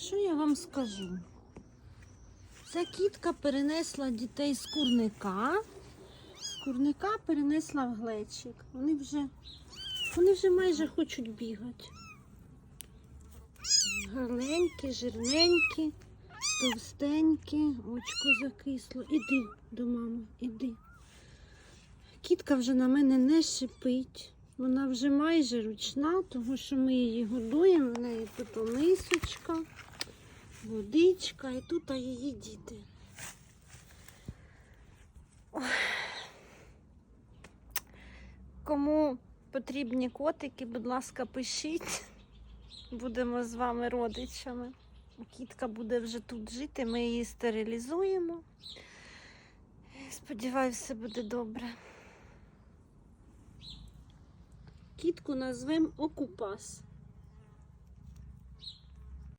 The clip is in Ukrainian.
Що я вам скажу? Ця кітка перенесла дітей з курника. З курника перенесла в глечик. Вони вже, вони вже майже хочуть бігати. Гарненькі, жирненькі, товстенькі, очко закисло. Іди до мами, іди. Кітка вже на мене не шипить. Вона вже майже ручна, тому що ми її годуємо. В неї тут мисочка, водичка і тут її діти. Кому потрібні котики, будь ласка, пишіть. Будемо з вами родичами. Кітка буде вже тут жити, ми її стерилізуємо. Сподіваюся, все буде добре. Кітку назвемо Окупас.